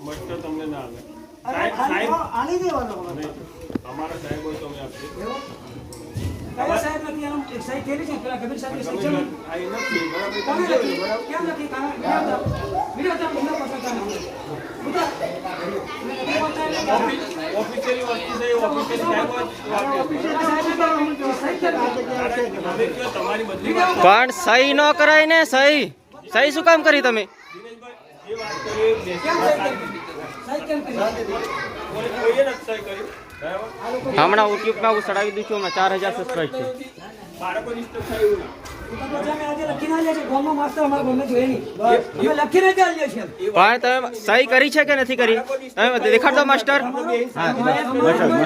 મસ્ટર તમને ના આવે. ખાલી દેવાનો અમારા સાહેબ હોય તો અમે આપીએ. સાહેબ નથી થયેલી છે પેલા કબીર આ એ નથી બરાબર? કેમ નથી? વીડિયો. ઓફિશિયલી વસ્તુ છે ઓફિશિયલી સાહેબ તમારી બદલી પણ સહી ન કરાય ને સહી. સહી શું કામ કરી તમે? દિનેશભાઈ જે વાત કરી હમણાં યુટ્યુબમાં હું ચડાવી દઉં છું હમણાં ચાર હજાર સબસ્ક્રાઈબ છે. પણ તમે સહી કરી છે કે નથી કરી? તમે દેખાડ દો માસ્ટર.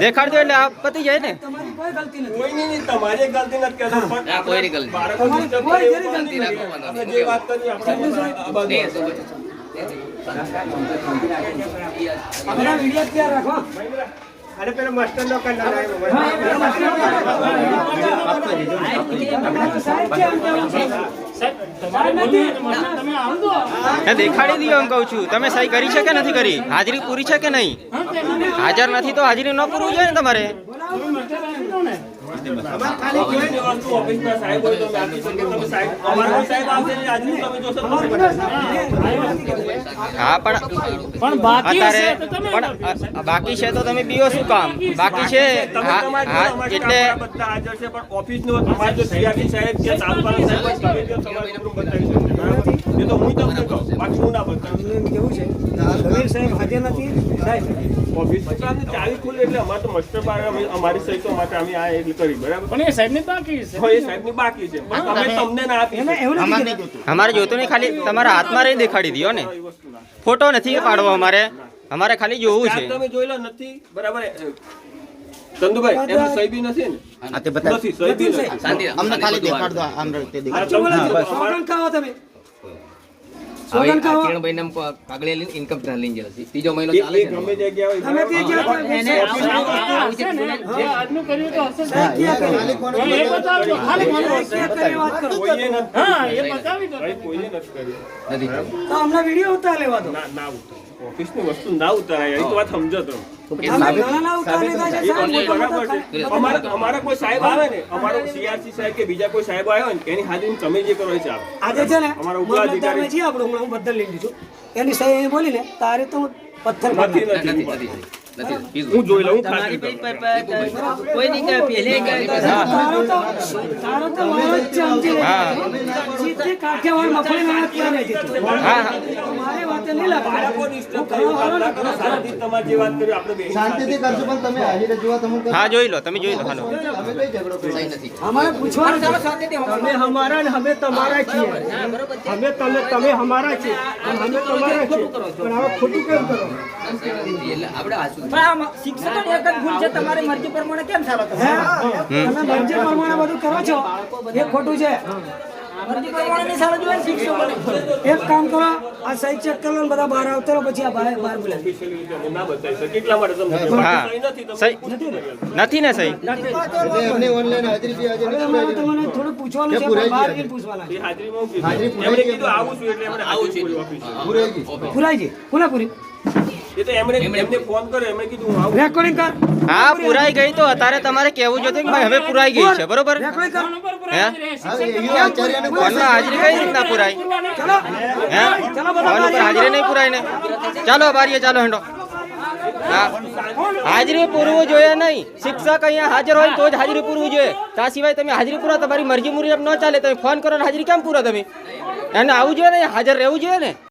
દેખાડ દો એટલે આ પતી જાય ને. તમારી કોઈ ગલતી નથી. કોઈ નહીં. નહીં તમારી ગલતી બધા વીડિયો તૈયાર રાખો. અરે પેલો કલર માસ્ટર નથી. એ દેખાડી દો એમ કહું છું. તમે સહી કરી છે કે નથી કરી? હાજરી પૂરી છે કે નહીં? હાજર નથી તો હાજરી ન પૂરવું જોઈએ ને તમારે? સાહેબ હોય તો તમે પણ બાકી બાકી છે તો તમે બીઓ શું કામ? બાકી છે. તમારે એટલે છે પણ ઓફિસનો તમારે જો સીઆરટી સાહેબ કે સાહેબ તમારે એ તો હું તમને કહું બાકી હું ના બતાવું. કેવું છે? સાહેબ હાજર નથી. સાહેબ. ઓફિસ ચાવી ખુલે એટલે અમારે તો મસ્ટર અમારી સહી તો માટે અમે આ એટલે કરી બરાબર? પણ એ સાહેબની બાકી છે. એ સાહેબની બાકી છે. પણ અમે તમને ના આપી એમાં એવું નથી કીધું. અમારે જોતું નહીં ખાલી તમારા હાથમાં રહી દેખાડી દો ને. ફોટો નથી પાડવો અમારે. અમારે ખાલી જોવું છે. તમે જોઈ લો નથી બરાબર ચંદુભાઈ એમ સહી નથી ને? આ તે બતા નથી અમને ખાલી દેખાડ દો આમ રીતે દેખાડ ખાઓ તમે. સોગંદ ખાઓ કિરણભાઈ નામ કાગળે લઈને ઇન્કમ લઈને ગયેલા ત્રીજો મહિનો ચાલે છે. ગમે જગ્યા હોય. તમે તે જ્યાં એને જે આજનું કર્યું તો હશે ને. ક્યાં કર્યું? એ બતાવજો. ખાલી મને વાત કરો? કોઈએ નથી હા એ બતાવી દો કોઈએ નથી કર્યું. નથી તો અમને વીડિયો ઉતાર લેવા દો. ના ના ઉતાર. ઓફિસની વસ્તુ ના ઉતારાય એ તો વાત સમજો તમે. છે. છે અમારા અમારા કોઈ સાહેબ આવે ને અમારો સીઆરસી સાહેબ કે બીજા કોઈ સાહેબ આવ્યો ને એની હાજરીમાં તમે જે કરો એ આજે છે ને અમારા ઉપલા અધિકારી- છીએ આપણે હું બદલ લઈ લીધું. એની સાહેબ બોલી ને તારે તો પથ્થર નથી. નથી. નથી. હું. જોઈ લઉં હું ખાતરી કરું. તારો તો તારો તો વારો જ છે સમજી લે. કાઠિયાવાડ મફળી મહેનત કરીને જીતું. હા. હા મારી નહીં લાગે. કરો. શાંતિથી તમારે વાત કરી આપણે શાંતિથી કરજો પણ તમે હાજર જોવા તમે હા જોઈ લો તમે જોઈ લો હાલો. તમે કઈ ઝઘડો કર્યો? નથી. અમારે પૂછવાનું છે. અમે હમારા ને અમે તમારા છીએ. અમે તમે તમે હમારા છીએ. અમે તમારા છીએ. પણ હવે ખોટું કેમ કરો? એટલે આપણે આ શું હે? તમે મરજી પ્રમાણે બધું કરો છો. એ ખોટું છે. એક કામ કરો આ સહી ચેક કરો બધા બહાર આવતા પછી આ બહાર બહાર બોલાવી ના? નથી ને સહી? થોડું પૂછવાનું છે પણ પૂછવાના છે? હાજરી કીધું પૂરી એ તો એમણે એમને ફોન કર્યો એમણે કીધું હું આવું. રેકોર્ડિંગ કર. હા પુરાઈ ગઈ તો અત્યારે તમારે કેવું જોઈએ કે ભાઈ હવે પુરાઈ ગઈ છે બરોબર? રેકોર્ડિંગ કર? હાજર કોઈ રીતના પુરાઈ? હાજરી નહીં પુરાય ને ચાલો બારીએ ચાલો હેંડો. હા. હાજરી પૂરવું જોઈએ નહીં. શિક્ષક અહીંયા હાજર હોય તો જ હાજરી પૂરવું જોઈએ. ત્યાં સિવાય તમે હાજરી પૂરો તમારી મરજી મુજબ ન ચાલે તમે ફોન કરો ને હાજરી કેમ પૂરો તમે? એને આવું જોઈએ ને હાજર રહેવું જોઈએ ને?